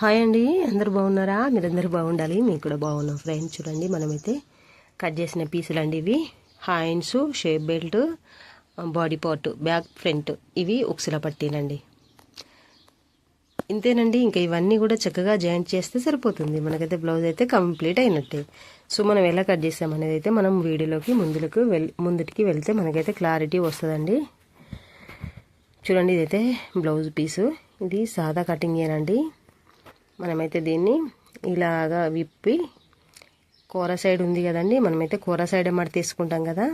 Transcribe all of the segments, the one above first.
Hi అండి అందరు బాగున్నారా? మీరందరూ బాగుండాలి మీకు కూడా బాగున్నాం ఫ్రెండ్స్. చూడండి మనమైతే కట్ చేసిన పీసులు అండి ఇవి. Hands shape belt body part back front ఇవి ఉక్సుల పట్టీలండి. ఇంతేనండి ఇంకా ఇవన్నీ కూడా చక్కగా జాయింట్ చేస్తే సరిపోతుంది. మనకైతే బ్లౌజ్ అయితే కంప్లీట్ అయినట్టే. సో మనం ఎలా కట్ చేసామనేది అయితే మనం వీడియోలోకి ముందులకు వెల్ ముందుటికి వెళ్తే మనకైతే క్లారిటీ వస్తుందండి. చూడండి ఇదైతే బ్లౌజ్ పీసు. ఇది సాదా కటింగేనండి. మనమైతే దీన్ని ఇలాగా విప్పి కూర సైడ్ ఉంది కదండి మనమైతే కూర సైడే మడతీసుకుంటాం కదా.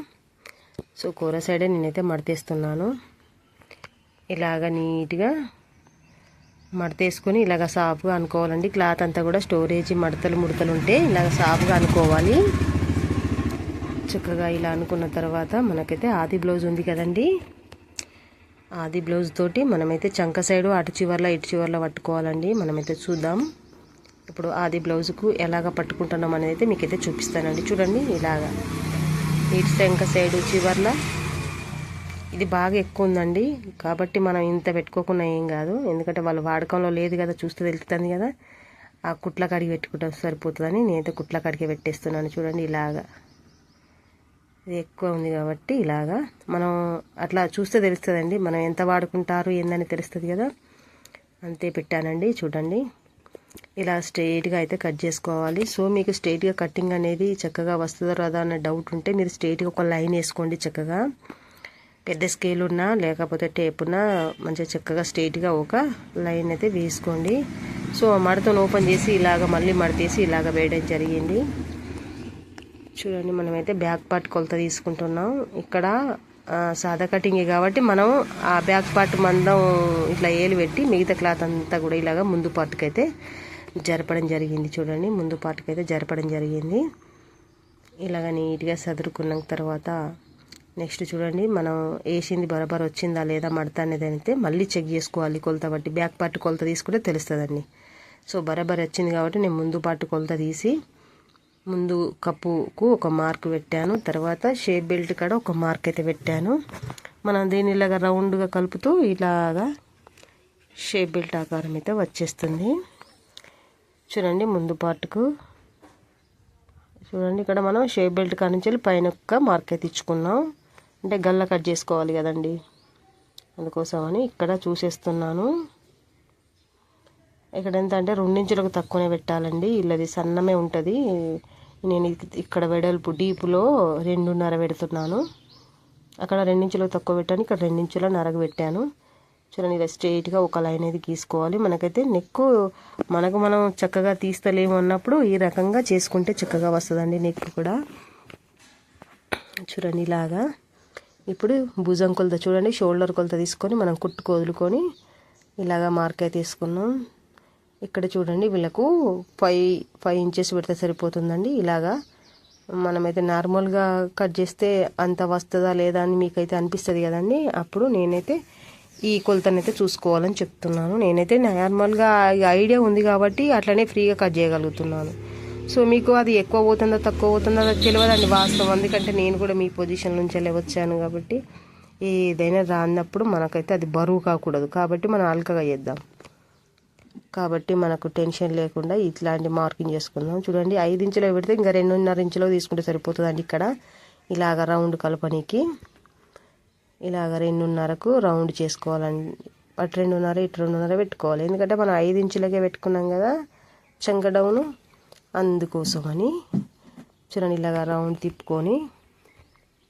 సో కూర సైడే నేనైతే మడతీస్తున్నాను ఇలాగ నీట్గా మడతేసుకొని ఇలాగ సాఫ్గా అనుకోవాలండి. క్లాత్ అంతా కూడా స్టోరేజ్ మడతలు ముడతలు ఉంటే ఇలాగ సాఫ్గా అనుకోవాలి. చక్కగా ఇలా అనుకున్న తర్వాత మనకైతే ఆది బ్లౌజ్ ఉంది కదండి. ఆది బ్లౌజ్ తోటి మనమైతే చంక సైడు అటు చివర్లో ఇటు చివర్లో పట్టుకోవాలండి. మనమైతే చూద్దాం. ఇప్పుడు ఆది బ్లౌజ్కు ఎలాగ పట్టుకుంటున్నాం అనేది అయితే మీకైతే చూపిస్తానండి. చూడండి ఇలాగా. ఇటు చంక సైడు చివర్ల. ఇది బాగా ఎక్కువ ఉందండి. కాబట్టి మనం ఇంత పెట్టుకోకుండా ఏం కాదు. ఎందుకంటే వాళ్ళు వాడకంలో లేదు కదా చూస్తే తెలుస్తుంది కదా. ఆ కుట్ల కడిగి పెట్టుకుంటాం సరిపోతుందని నేనైతే కుట్ల కడిగి పెట్టేస్తున్నాను. చూడండి ఇలాగా. ఇది ఎక్కువ ఉంది కాబట్టి ఇలాగా. మనం అట్లా చూస్తే తెలుస్తుందండి. మనం ఎంత వాడుకుంటారు ఏందని తెలుస్తుంది కదా. అంతే పెట్టానండి చూడండి. ఇలా స్ట్రైట్గా అయితే కట్ చేసుకోవాలి. సో మీకు స్ట్రైట్గా కటింగ్ అనేది చక్కగా వస్తుందో రాదా అన్న డౌట్ ఉంటే మీరు స్ట్రైట్గా ఒక లైన్ వేసుకోండి చక్కగా. పెద్ద స్కేల్ ఉన్నా లేకపోతే టేప్ ఉన్నా మంచిగా చక్కగా స్ట్రైట్గా ఒక లైన్ అయితే వేసుకోండి. సో మడతను ఓపెన్ చేసి ఇలాగ మళ్ళీ మడతేసి ఇలాగ వేయడం జరిగింది. చూడండి మనమైతే బ్యాక్ పార్ట్ కొలత తీసుకుంటున్నాం. ఇక్కడ సాదా కటింగే కాబట్టి మనం ఆ బ్యాక్ పార్ట్ మందం ఇట్లా ఏలు పెట్టి మిగతా క్లాత్ అంతా కూడా ఇలాగా ముందు పార్ట్కైతే జరపడం జరిగింది. చూడండి ముందు పార్ట్కైతే జరపడం జరిగింది. ఇలాగ నీట్గా సదురుకున్న. తర్వాత నెక్స్ట్ చూడండి మనం వేసింది బరాబర్ వచ్చిందా లేదా మడత అనేది అయితే మళ్ళీ చెక్ చేసుకోవాలి. కొలత బట్టి బ్యాక్ పార్ట్ కొలత తీసుకుంటే తెలుస్తుందండి. సో బరాబర్ వచ్చింది కాబట్టి నేను ముందు పార్ట్ కొలత తీసి ముందు కప్పుకు ఒక మార్క్ పెట్టాను తర్వాత షేప్ బెల్ట్ కాడ ఒక మార్క్ అయితే పెట్టాను. మనం దీన్ని ఇలాగా రౌండ్గా కలుపుతూ ఇలాగా షేప్ బెల్ట్ ఆకారం అయితే వచ్చేస్తుంది. చూడండి ముందు పార్ట్కు. చూడండి ఇక్కడ మనం షేప్ బెల్ట్ కానించి పైన ఒక్క మార్క్ అయితే ఇచ్చుకున్నాం. అంటే గల్ల కట్ చేసుకోవాలి కదండి. అందుకోసమని ఇక్కడ చూసేస్తున్నాను. ఇక్కడ ఎంత అంటే రెండించులకు తక్కువనే పెట్టాలండి. ఇల్లది సన్నమే ఉంటుంది. నేను ఇక్కడ వెడల్పు డీపులో రెండున్నర పెడుతున్నాను. అక్కడ రెండించులకు తక్కువ పెట్టాను ఇక్కడ రెండించుల నరగ పెట్టాను. చూడండి ఇలా స్ట్రైట్గా ఒక లైన్ అనేది గీసుకోవాలి. మనకైతే నెక్ మనకు మనం చక్కగా తీస్తలేము అన్నప్పుడు ఈ రకంగా చేసుకుంటే చక్కగా వస్తుందండి నెక్ కూడా. చూడండి ఇలాగా. ఇప్పుడు భుజం కొలత చూడండి షోల్డర్ కొలత తీసుకొని మనం కుట్టుకు వదులుకొని ఇలాగా మార్క్ అయితే తీసుకున్నాం ఇక్కడ చూడండి వీళ్ళకు ఫైవ్ ఫైవ్ ఇంచెస్ పెడితే సరిపోతుందండి. ఇలాగా మనమైతే నార్మల్గా కట్ చేస్తే అంత వస్తుందా లేదా అని మీకైతే అనిపిస్తుంది కదండి. అప్పుడు నేనైతే ఈ కొలతనైతే చూసుకోవాలని చెప్తున్నాను. నేనైతే నార్మల్గా ఐడియా ఉంది కాబట్టి అట్లనే ఫ్రీగా కట్ చేయగలుగుతున్నాను. సో మీకు అది ఎక్కువ పోతుందో తక్కువ పోతుందో తెలియదండి వాస్తవం. ఎందుకంటే నేను కూడా మీ పొజిషన్ నుంచి వచ్చాను కాబట్టి ఏదైనా రానప్పుడు మనకైతే అది బరువు కాకూడదు కాబట్టి మనం అల్కగా చేద్దాం. కాబట్టి మనకు టెన్షన్ లేకుండా ఇట్లాంటి మార్కింగ్ చేసుకుందాం. చూడండి ఐదు ఇంచులో పెడితే ఇంకా రెండున్నర ఇంచులో తీసుకుంటే సరిపోతుందండి ఇక్కడ. ఇలాగ రౌండ్ కలపనికి ఇలాగ రెండున్నరకు రౌండ్ చేసుకోవాలండి అటు రెండున్నర ఇటు రెండున్నర పెట్టుకోవాలి. ఎందుకంటే మనం ఐదు ఇంచులకే పెట్టుకున్నాం కదా చంక డౌను అందుకోసమని చూడండి ఇలాగ రౌండ్ తిప్పుకొని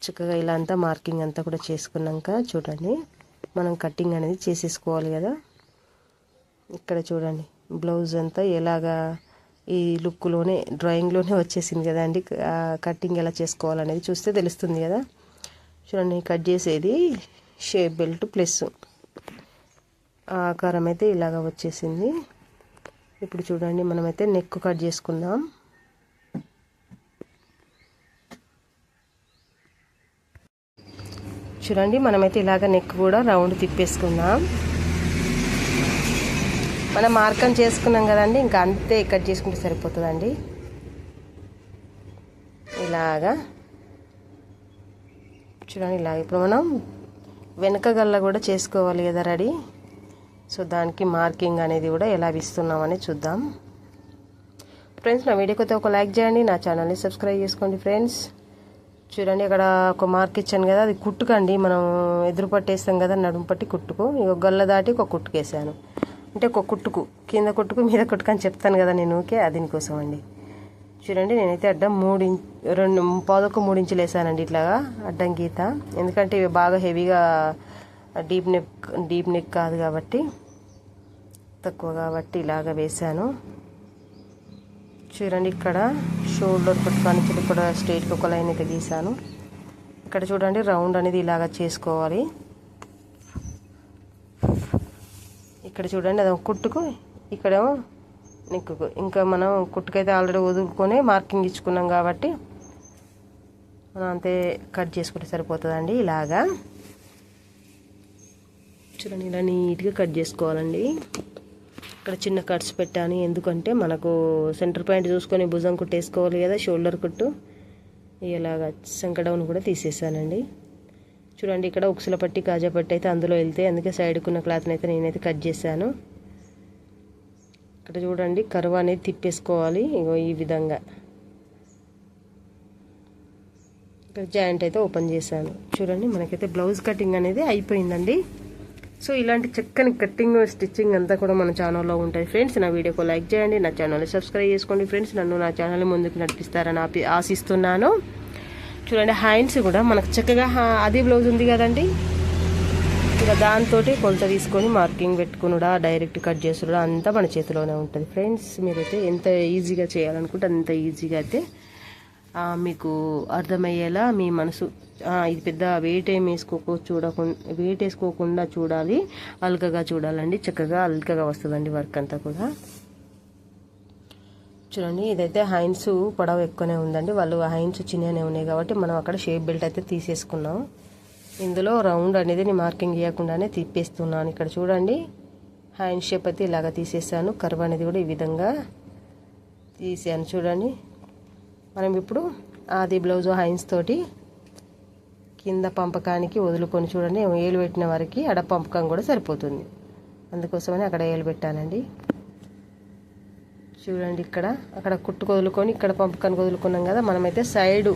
చక్కగా ఇలా అంతా మార్కింగ్ అంతా కూడా చేసుకున్నాక చూడండి మనం కటింగ్ అనేది చేసేసుకోవాలి కదా. ఇక్కడ చూడండి బ్లౌజ్ అంతా ఎలాగా ఈ లుక్లోనే డ్రాయింగ్లోనే వచ్చేసింది కదా అండి. కటింగ్ ఎలా చేసుకోవాలనేది చూస్తే తెలుస్తుంది కదా. చూడండి కట్ చేసేది షేప్ బెల్ట్ ప్లస్ ఆకారం అయితే ఇలాగ వచ్చేసింది. ఇప్పుడు చూడండి మనమైతే నెక్ కట్ చేసుకుందాం. చూడండి మనమైతే ఇలాగ నెక్ కూడా రౌండ్ తిప్పేసుకుందాం. మనం మార్కం చేసుకున్నాం కదండి ఇంకా అంతే కట్ చేసుకుంటే సరిపోతుందండి. ఇలాగా. చూడండి ఇలాగ. ఇప్పుడు మనం వెనక గల్ల కూడా చేసుకోవాలి కదా రెడీ. సో దానికి మార్కింగ్ అనేది కూడా ఎలా ఇస్తున్నామని చూద్దాం. ఫ్రెండ్స్ నా వీడియోకి ఒక లైక్ చేయండి నా ఛానల్ని సబ్స్క్రైబ్ చేసుకోండి ఫ్రెండ్స్. చూడండి అక్కడ ఒక మార్క్ ఇచ్చాను కదా అది కుట్టుకండి. మనం ఎదురు పట్టేస్తాం కదా నడుము పట్టి కుట్టుకు. ఇక గల్ల దాటి ఒక కుట్టుకేసాను. అంటే ఒక కుట్టుకు కింద కుట్టుకు మీద కుట్టుకు అని చెప్తాను కదా నేను ఓకే? దీనికోసం అండి. చూడండి నేనైతే అడ్డం మూడు ఇంచ్ రెండు పాదొక మూడు ఇంచులు వేసానండి ఇట్లాగా అడ్డం గీత. ఎందుకంటే ఇవి బాగా హెవీగా డీప్ నెక్ డీప్ నెక్ కాదు కాబట్టి తక్కువ కాబట్టి ఇలాగ వేసాను. చూడండి ఇక్కడ షోల్డర్ పట్టుకొని ఇక్కడ స్ట్రైట్కి ఒక లైన్ అయితే గీసాను. ఇక్కడ చూడండి రౌండ్ అనేది ఇలాగ చేసుకోవాలి. ఇక్కడ చూడండి అది కుట్టుకు ఇక్కడేమో నెక్కుకు ఇంకా మనం కుట్టుకైతే ఆల్రెడీ వదులుకొని మార్కింగ్ ఇచ్చుకున్నాం కాబట్టి మనం అంతే కట్ చేసుకుంటే సరిపోతుందండి ఇలాగా. చూడండి ఇలా నీట్గా కట్ చేసుకోవాలండి. ఇక్కడ చిన్న కట్స్ పెట్టాను ఎందుకంటే మనకు సెంటర్ పాయింట్ చూసుకొని భుజం కుట్టేసుకోవాలి కదా షోల్డర్ కుట్టు. ఇలాగా సంకడౌన్ కూడా తీసేసానండి. చూడండి ఇక్కడ ఉక్సుల పట్టి కాజా పట్టి అయితే అందులో వెళ్తే అందుకే సైడ్కున్న క్లాత్ని అయితే నేనైతే కట్ చేశాను. ఇక్కడ చూడండి కరువు అనేది తిప్పేసుకోవాలి. ఇగో ఈ విధంగా. ఇక్కడ జాయింట్ అయితే ఓపెన్ చేశాను. చూడండి మనకైతే బ్లౌజ్ కటింగ్ అనేది అయిపోయిందండి. సో ఇలాంటి చక్కని కట్టింగ్ స్టిచ్చింగ్ అంతా కూడా మన ఛానల్లో ఉంటుంది ఫ్రెండ్స్ నా వీడియోకు లైక్ చేయండి. నా ఛానల్ని సబ్స్క్రైబ్ చేసుకోండి. ఫ్రెండ్స్ నన్ను నా ఛానల్ ముందుకు నడిపిస్తారని ఆపి ఆశిస్తున్నాను. చూడండి హ్యాండ్స్ కూడా మనకు చక్కగా అది బ్లౌజ్ ఉంది కదండి? ఇక దాంతో కొలత తీసుకొని మార్కింగ్ పెట్టుకునుడా డైరెక్ట్ కట్ చేసుడా అంతా మన చేతిలోనే ఉంటుంది. ఫ్రెండ్స్ మీరైతే ఎంత ఈజీగా చేయాలనుకుంటే అంత ఈజీగా అయితే మీకు అర్థమయ్యేలా మీ మనసు ఇది పెద్ద వెయిట్ ఏం వేసుకోకో చూడకుండా వెయిట్ వేసుకోకుండా చూడాలి అల్కగా చూడాలండి. చక్కగా అల్కగా వస్తుందండి వర్క్ అంతా కూడా. చూడండి. ఇదైతే హైన్స్ పొడవ ఎక్కువనే ఉందండి. వాళ్ళు హైన్స్ చిన్నగానే ఉన్నాయి కాబట్టి మనం అక్కడ షేప్ బెల్ట్ అయితే తీసేసుకున్నాం. ఇందులో రౌండ్ అనేది నేను మార్కింగ్ ఇవ్వకుండానే తిప్పేస్తున్నాను. ఇక్కడ చూడండి. హ్యాండ్ షేప్ అయితే ఇలాగ తీసేసాను. కర్వ్ అనేది కూడా ఈ విధంగా తీసాను చూడండి. మనం ఇప్పుడు ఆది బ్లౌజ్ హైన్స్ తోటి కింద పంపకానికి వదులుకొని చూడండి. ఏలు పెట్టిన వారికి అడ పంపకం కూడా సరిపోతుంది. అందుకోసమని అక్కడ ఏలు పెట్టానండి. చూడండి ఇక్కడ. అక్కడ కుట్టుకు వదులుకొని ఇక్కడ పంపకానికి వదులుకున్నాం కదా. మనమైతే సైడు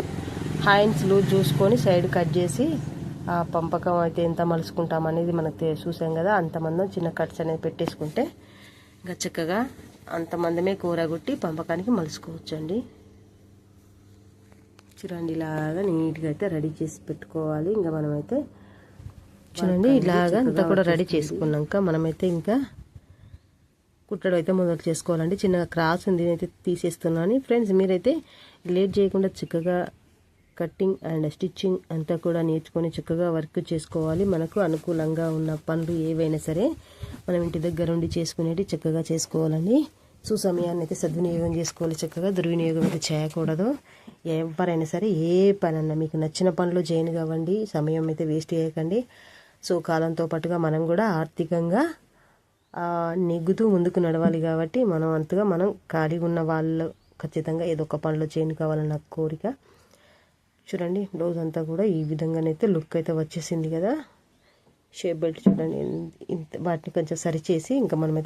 హైన్స్ లూజ్ చూసుకొని సైడ్ కట్ చేసి ఆ పంపకం అయితే ఎంత మలుచుకుంటాం అనేది మనకు చూసాం కదా. అంతమందం చిన్న కట్స్ అనేది పెట్టేసుకుంటే ఇంకా చక్కగా అంతమందమే కూరగొట్టి పంపకానికి మలుచుకోవచ్చు అండి చూడండి ఇలాగా నీట్గా అయితే రెడీ చేసి పెట్టుకోవాలి. ఇంకా మనమైతే చూడండి ఇలాగా అంతా కూడా రెడీ చేసుకున్నాక మనమైతే ఇంకా కుట్టడం అయితే మొదలు చేసుకోవాలండి. చిన్నగా క్రాస్ ఉంది అయితే తీసేస్తున్నాను ఫ్రెండ్స్ మీరైతే లేట్ చేయకుండా చక్కగా కట్టింగ్ అండ్ స్టిచ్చింగ్ అంతా కూడా నేర్చుకొని చక్కగా వర్క్ చేసుకోవాలి. మనకు అనుకూలంగా ఉన్న పనులు ఏవైనా సరే మనం ఇంటి దగ్గర ఉండి చేసుకునేవి చక్కగా చేసుకోవాలండి. సో సమయాన్ని అయితే సద్వినియోగం చేసుకోవాలి. చక్కగా దుర్వినియోగం అయితే చేయకూడదు. ఎవరైనా సరే ఏ పనన్నా మీకు నచ్చిన పనులు చేయను కావండి సమయం అయితే వేస్ట్ చేయకండి. సో కాలంతో పాటుగా మనం కూడా ఆర్థికంగా నెగ్గుతూ ముందుకు నడవాలి కాబట్టి మనం అంతగా మనం ఖాళీగా ఉన్న వాళ్ళు ఖచ్చితంగా ఏదో ఒక పనిలో చేయను కావాలని కోరిక. చూడండి బ్లౌజ్ అంతా కూడా ఈ విధంగానైతే లుక్ అయితే వచ్చేసింది కదా. షేప్ బెల్ట్ చూడండి ఇంత వాటిని కొంచెం సరిచేసి ఇంకా మనమైతే